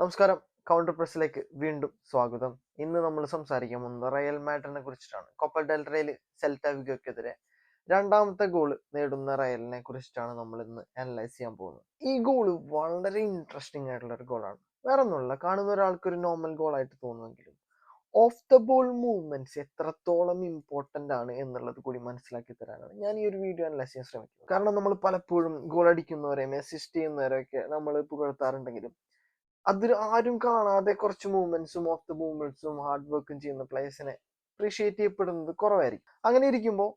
നമസ്കാരം. കൗണ്ടർ പ്രസിലേക്ക് വീണ്ടും സ്വാഗതം. ഇന്ന് നമ്മൾ സംസാരിക്കാൻ പോകുന്നത് റയൽ മാഡ്രിനെ കുറിച്ചിട്ടാണ്. കൊപ്പൽ ഡെൽറയിൽ സെൽറ്റാവിഗോക്കെതിരെ രണ്ടാമത്തെ ഗോൾ നേടുന്ന റയലിനെ കുറിച്ചിട്ടാണ് നമ്മൾ ഇന്ന് അനലൈസ് ചെയ്യാൻ പോകുന്നത്. ഈ ഗോൾ വളരെ ഇൻട്രസ്റ്റിംഗ് ആയിട്ടുള്ള ഒരു ഗോളാണ് വേറെ ഒന്നുമില്ല കാണുന്ന ഒരാൾക്ക് ഒരു നോർമൽ ഗോൾ ആയിട്ട് തോന്നുമെങ്കിലും ഓഫ് ദ ബോൾ മൂവ്മെന്റ്സ് എത്രത്തോളം ഇമ്പോർട്ടന്റ് ആണ് എന്നുള്ളത് കൂടി മനസ്സിലാക്കി തരാനാണ് ഞാൻ ഈ ഒരു വീഡിയോ അനലൈസ് ചെയ്യാൻ ശ്രമിക്കുന്നത്. കാരണം നമ്മൾ പലപ്പോഴും ഗോൾ അടിക്കുന്നവരെയും അസിസ്റ്റ് ചെയ്യുന്നവരെയൊക്കെ നമ്മൾ പുകഴ്ത്താറുണ്ടെങ്കിലും അതിൽ ആരും കാണാതെ കുറച്ച് മൂവ്മെന്റ്സും ഓഫ് ദ മൂവ്മെന്റ്സും ഹാർഡ് വർക്കും ചെയ്യുന്ന പ്ലേയേഴ്സിനെ അപ്രീഷിയേറ്റ് ചെയ്യപ്പെടുന്നത് കുറവായിരിക്കും. അങ്ങനെ ഇരിക്കുമ്പോൾ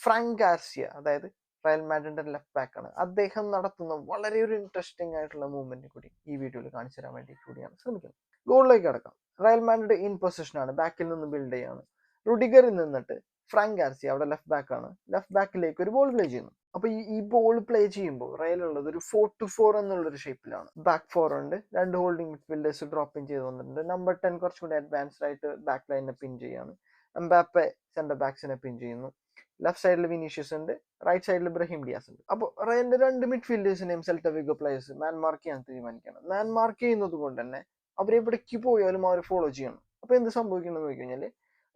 ഫ്രാങ്ക് ഗാർസിയ അതായത് റയൽ മാഡ്രിഡിന്റെ ലെഫ്റ്റ് ആണ്. അദ്ദേഹം നടത്തുന്ന വളരെ ഒരു ഇൻട്രസ്റ്റിംഗ് ആയിട്ടുള്ള മൂവ്മെന്റ് കൂടി ഈ വീഡിയോയിൽ കാണിച്ചു തരാൻ വേണ്ടി കൂടിയാണ്. ശ്രമിക്കുന്നത് ഗോളിലേക്ക് കടക്കാം. റയൽ മാഡ്രിഡ് ഇൻ പൊസിഷൻ ആണ്. ബാക്കിൽ നിന്ന് ബിൽഡ് ചെയ്യാണ്. റുഡിഗറിൽ നിന്നിട്ട് ഫ്രാങ്ക് ഗാർസിയ അവിടെ ലെഫ്റ്റ് ആണ്. ലെഫ്റ്റ് ബാക്കിലേക്ക് ഒരു ബോൾ പ്ലേ ചെയ്യുന്നു. അപ്പൊ ഈ ഈ ബോൾ പ്ലേ ചെയ്യുമ്പോൾ റയൽ ഉള്ളത് ഒരു ഫോർ ടു ഫോർ എന്നുള്ള ഒരു ഷേപ്പിലാണ് ബാക്ക് ഫോർ ഉണ്ട്. രണ്ട് ഹോൾഡിംഗ് മിഡ്ഫീൽഡേഴ്സ് ഡ്രോപ്പ് ഇൻ ചെയ്ത് വന്നിട്ടുണ്ട്. നമ്പർ ടെൻ കുറച്ചുകൂടി അഡ്വാൻസ്ഡ് ആയിട്ട് ബാക്ക് ലൈനെ പിൻ ചെയ്യാണ്. എംബാപ്പെ സെന്റർ ബാക്സിനെ പിൻ ചെയ്യുന്നു. ലെഫ്റ്റ് സൈഡിൽ വിനീഷ്യസ് ഉണ്ട്. റൈറ്റ് സൈഡിൽ ബ്രഹീം ഡിയാസ് ഉണ്ട്. അപ്പോൾ റയലിന്റെ രണ്ട് മിഡ്ഫീൽഡേഴ്സിനെയും Celta Vigo players man mark ചെയ്യാൻ തീരുമാനിക്കണം മാൻ മാർക്ക് ചെയ്യുന്നത് കൊണ്ട് തന്നെ അവരെവിടേക്ക് പോയാലും അവർ ഫോളോ ചെയ്യണം. അപ്പൊ എന്ത് സംഭവിക്കണമെന്ന് നോക്കി കഴിഞ്ഞാൽ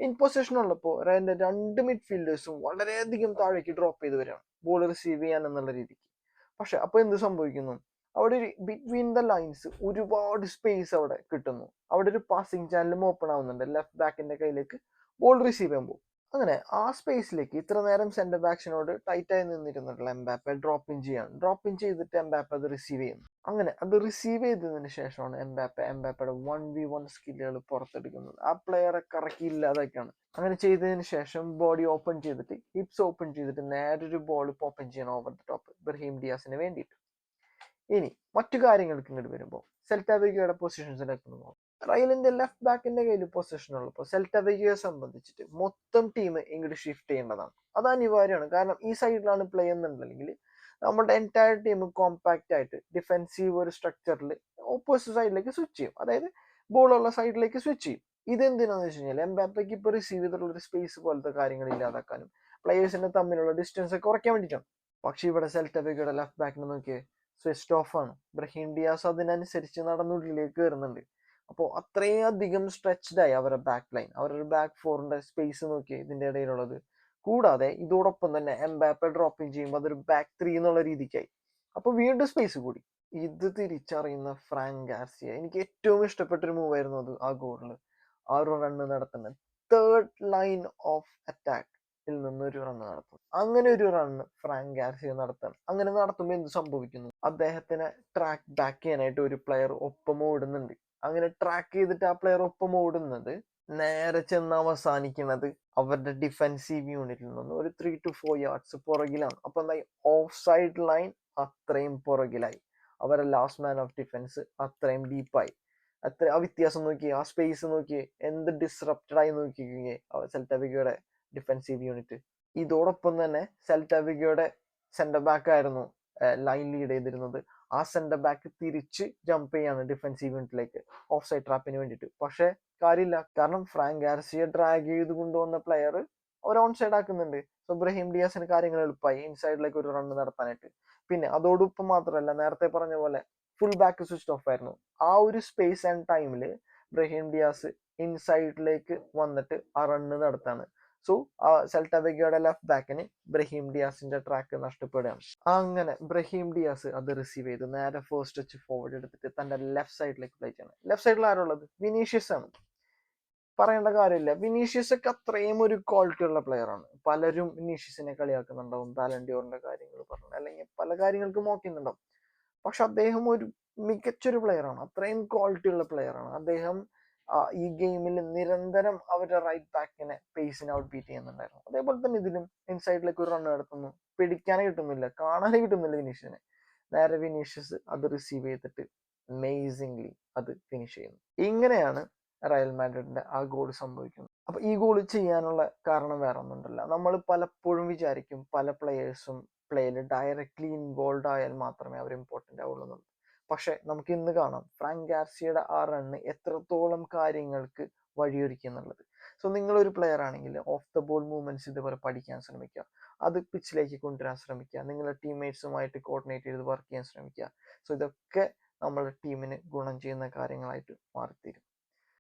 ഇൻ പൊസിഷൻ ഉള്ളപ്പോൾ റയലിന്റെ രണ്ട് മിഡ്ഫീൽഡേഴ്സും വളരെയധികം താഴേക്ക് ഡ്രോപ്പ് ചെയ്ത് വരാം ബോൾ റിസീവ് ചെയ്യാൻ എന്നുള്ള രീതിക്ക്. പക്ഷെ അപ്പോൾ എന്ത് സംഭവിക്കുന്നു? അവിടെ ഒരു ബിറ്റ്വീൻ ദ ലൈൻസ് ഒരുപാട് സ്പേസ് അവിടെ കിട്ടുന്നു. അവിടെ ഒരു പാസിംഗ് ചാനലും ഓപ്പൺ ആവുന്നുണ്ട്. ലെഫ്റ്റ് ബാക്കിന്റെ കയ്യിലേക്ക് ബോൾ റിസീവ് ചെയ്യുമ്പോൾ അങ്ങനെ ആ സ്പേസിലേക്ക് ഇത്ര നേരം സെന്റർ ബാക്സിനോട് ടൈറ്റായി നിന്നിരുന്നിട്ടുള്ള എംബാപ്പെ ഡ്രോപ്പ് ഇൻ ചെയ്യാണ്. ഡ്രോപ്പ് ഇൻ ചെയ്തിട്ട് എംബാപ്പെ അത് റിസീവ് ചെയ്യുന്നു. അങ്ങനെ അത് റിസീവ് ചെയ്തതിന് ശേഷമാണ് എംബാപ്പെ എംബാപ്പയുടെ വൺ വി വൺ സ്കില്ലുകൾ പുറത്തെടുക്കുന്നത്. ആ പ്ലെയറെ കറക്കി ഇല്ലാതൊക്കെയാണ് അങ്ങനെ ചെയ്തതിന് ശേഷം ബോഡി ഓപ്പൺ ചെയ്തിട്ട് ഹിപ്സ് ഓപ്പൺ ചെയ്തിട്ട് നേരെ ഒരു ബോൾ ഓപ്പൺ ചെയ്യണം ഓവർ ദി ടോപ്പ് ഇബ്രഹീം ഡിയാസിന് വേണ്ടിയിട്ട്. ഇനി മറ്റു കാര്യങ്ങൾക്ക് ഇങ്ങോട്ട് വരുമ്പോൾ സെൽറ്റാബിക്കയുടെ പൊസിഷൻസിലേക്ക് നോക്കാം. റയലിന്റെ ലെഫ്റ്റ് ബാക്കിന്റെ കയ്യിൽ പൊസിഷൻ ഉള്ളപ്പോൾ സെൽറ്റബിഗയെ സംബന്ധിച്ചിട്ട് മൊത്തം ടീം ഇങ്ങോട്ട് ഷിഫ്റ്റ് ചെയ്യേണ്ടതാണ്. അത് അനിവാര്യമാണ്. കാരണം ഈ സൈഡിലാണ് പ്ലേ എന്നുണ്ടെങ്കിൽ നമ്മുടെ എന്റയർ ടീം കോമ്പാക്റ്റ് ആയിട്ട് ഡിഫെൻസീവ് ഒരു സ്ട്രക്ചറിൽ ഓപ്പോസിറ്റ് സൈഡിലേക്ക് സ്വിച്ച് ചെയ്യും. അതായത് ബോളുള്ള സൈഡിലേക്ക് സ്വിച്ച് ചെയ്യും. ഇതെന്തിനാന്ന് വെച്ച് കഴിഞ്ഞാൽ എംബാപ്പയ്ക്ക് ഇപ്പോൾ റിസീവ് ചെയ്തിട്ടുള്ള ഒരു സ്പേസ് പോലത്തെ കാര്യങ്ങൾ ഇല്ലാതാക്കാനും പ്ലേയേഴ്സിന്റെ തമ്മിലുള്ള ഡിസ്റ്റൻസ് കുറയ്ക്കാൻ വേണ്ടിയിട്ടാണ്. പക്ഷേ ഇവിടെ സെൽറ്റബിഗയുടെ ലെഫ്റ്റ് ബാക്കിനെ നോക്കിയേ സ്വിച്ച് ഓഫ് ആണ്. ബ്രഹീം ഡിയാസ് അതിനനുസരിച്ച് നടന്നുള്ളിലേക്ക് കയറുന്നുണ്ട്. അപ്പോൾ അത്രയും അധികം സ്ട്രെച്ച്ഡ് ആയി അവരുടെ ബാക്ക് ലൈൻ അവരുടെ ബാക്ക് ഫോറിന്റെ സ്പേസ് നോക്കി ഇതിന്റെ ഇടയിലുള്ളത്. കൂടാതെ ഇതോടൊപ്പം തന്നെ എംബാപ്പ ഡ്രോപ്പിംഗ് ചെയ്യുമ്പോൾ അതൊരു ബാക്ക് ത്രീ എന്നുള്ള രീതിക്കായി. അപ്പോൾ വീണ്ടും സ്പേസ് കൂടി. ഇത് തിരിച്ചറിയുന്ന ഫ്രാങ്ക് ഗാർസിയ. എനിക്ക് ഏറ്റവും ഇഷ്ടപ്പെട്ട ഒരു മൂവ് ആയിരുന്നു അത് ആ ഗോളിൽ ആ ഒരു റണ്ണ് നടത്തുന്നത് തേർഡ് ലൈൻ ഓഫ് അറ്റാക്ക് നിന്ന് ഒരു റൺ നടത്തും. അങ്ങനെ ഒരു റണ്ണ് ഫ്രാങ്ക് ഗാർസിയ നടത്തണം അങ്ങനെ നടത്തുമ്പോൾ എന്ത് സംഭവിക്കുന്നു? അദ്ദേഹത്തിനെ ട്രാക്ക് ബാക്ക് ചെയ്യാനായിട്ട് ഒരു പ്ലെയർ ഒപ്പം ഓടുന്നുണ്ട്. അങ്ങനെ ട്രാക്ക് ചെയ്തിട്ട് ആ പ്ലെയർ ഒപ്പം ഓടുന്നത് നേരെ ചെന്ന് അവസാനിക്കുന്നത് അവരുടെ ഡിഫെൻസീവ് യൂണിറ്റിൽ നിന്ന് ഒരു ത്രീ ടു ഫോർ യാർഡ്സ് പുറകിലാണ്. അപ്പൊ എന്തായി? ഓഫ് സൈഡ് ലൈൻ അത്രയും പുറകിലായി. അവരുടെ ലാസ്റ്റ് മാൻ ഓഫ് ഡിഫൻസ് അത്രയും ഡീപ്പായി അത്ര ആ വ്യത്യാസം നോക്കി ആ സ്പേസ് നോക്കി എന്ത് ഡിസ്റപ്റ്റഡ് ആയി നോക്കിക്കേ സെൽറ്റവിഗയുടെ ഡിഫെൻസീവ് യൂണിറ്റ് ഇതോടൊപ്പം തന്നെ സെൽറ്റാവിഗയുടെ സെന്റർ ബാക്ക് ആയിരുന്നു ലൈൻ ലീഡ് ചെയ്തിരുന്നത്. ആ സെന്റർ ബാക്ക് തിരിച്ച് ജമ്പ് ചെയ്യാണ് ഡിഫൻസീവ് യൂണിറ്റിലേക്ക് ഓഫ് സൈഡ് ട്രാപ്പിന് വേണ്ടിയിട്ട്. പക്ഷേ കാര്യമില്ല. കാരണം ഫ്രാങ്ക് ഗാർസിയെ ഡ്രാഗ് ചെയ്ത് കൊണ്ടുവന്ന പ്ലെയർ അവർ ഓൺ സൈഡ് ആക്കുന്നുണ്ട് ഇബ്രഹീം ഡിയാസിന് കാര്യങ്ങൾ എളുപ്പമായി. ഇൻസൈഡിലേക്ക് ഒരു റൺ നടത്താനായിട്ട്. പിന്നെ അതോടൊപ്പം മാത്രമല്ല നേരത്തെ പറഞ്ഞ പോലെ ഫുൾ ബാക്ക് സ്വിച്ച് ഓഫ് ആയിരുന്നു. ആ ഒരു സ്പേസ് ആൻഡ് ടൈമിൽ ബ്രഹീം ഡിയാസ് ഇൻസൈഡിലേക്ക് വന്നിട്ട് ആ റണ്ണ് നടത്താണ്. സോ ആ വെഗയുടെ ലെഫ്റ്റ് ബാക്കിന് ബ്രഹീം ഡിയാസിന്റെ ട്രാക്ക് നഷ്ടപ്പെടുകയാണ്. അങ്ങനെ ബ്രഹീം ഡിയാസ് അത് റിസീവ് ചെയ്തു. നേരെ ഫസ്റ്റ് ടച്ച് ഫോർവേഡ് എടുത്തിട്ട് തന്റെ ലെഫ്റ്റ് സൈഡിലേക്ക് പ്ലേ ചെയ്യണം ലെഫ്റ്റ് സൈഡിൽ ആരുള്ളത്? വിനീഷ്യസ് ആണ്. പറയേണ്ട കാര്യമില്ല. വിനീഷ്യസ് ഒക്കെ അത്രയും ഒരു ക്വാളിറ്റി ഉള്ള പ്ലെയർ ആണ്. പലരും വിനീഷ്യസിനെ കളിയാക്കുന്നുണ്ടാവും. ബാലൻഡിയോറിന്റെ കാര്യങ്ങൾ പറഞ്ഞു അല്ലെങ്കിൽ പല കാര്യങ്ങൾക്കും നോക്കുന്നുണ്ടാവും പക്ഷെ അദ്ദേഹം ഒരു മികച്ചൊരു പ്ലെയർ ആണ്. അത്രയും ക്വാളിറ്റി ഉള്ള പ്ലെയർ ആണ്. അദ്ദേഹം ഈ ഗെയിമിൽ നിരന്തരം അവരുടെ റൈറ്റ് ബാക്കിനെ പേസിനെ ഔട്ട് ബീറ്റ് ചെയ്യുന്നുണ്ടായിരുന്നു. അതേപോലെ തന്നെ ഇതിലും ഇൻസൈഡിലേക്ക് ഒരു റൺ നടത്തുന്നു. പിടിക്കാനേ കിട്ടുന്നില്ല കാണാനേ കിട്ടുന്നില്ല വിനീഷ്യസിനെ നേരെ വിനീഷ്യസ് അത് റിസീവ് ചെയ്തിട്ട് അമേസിംഗ്ലി അത് ഫിനിഷ് ചെയ്യുന്നു. ഇങ്ങനെയാണ് റയൽ മാഡ്രിഡിന്റെ ആ ഗോൾ സംഭവിക്കുന്നത്. അപ്പൊ ഈ ഗോൾ ചെയ്യാനുള്ള കാരണം വേറെ ഒന്നുണ്ടല്ല നമ്മൾ പലപ്പോഴും വിചാരിക്കും പല പ്ലെയേഴ്സും പ്ലേയിൽ ഡയറക്ട്ലി ഇൻവോൾവ് ആയാൽ മാത്രമേ അവർ ഇമ്പോർട്ടന്റ് ആവുള്ളൂ പക്ഷെ നമുക്ക് ഇന്ന് കാണാം ഫ്രാങ്ക് ഗാർസിയുടെ ആ റണ്ണ് എത്രത്തോളം കാര്യങ്ങൾക്ക് വഴിയൊരുക്കി എന്നുള്ളത് സോ നിങ്ങളൊരു പ്ലെയർ ആണെങ്കിൽ ഓഫ് ദ ബോൾ മൂവ്മെന്റ്സ് ഇതുപോലെ പഠിക്കാൻ ശ്രമിക്കുക. അത് പിച്ചിലേക്ക് കൊണ്ടുവരാൻ ശ്രമിക്കുക. നിങ്ങളുടെ ടീംമേറ്റ്സുമായിട്ട് കോർഡിനേറ്റ് ചെയ്ത് വർക്ക് ചെയ്യാൻ ശ്രമിക്കുക. സോ ഇതൊക്കെ നമ്മുടെ ടീമിന് ഗുണം ചെയ്യുന്ന കാര്യങ്ങളായിട്ട് മാറിത്തീരും.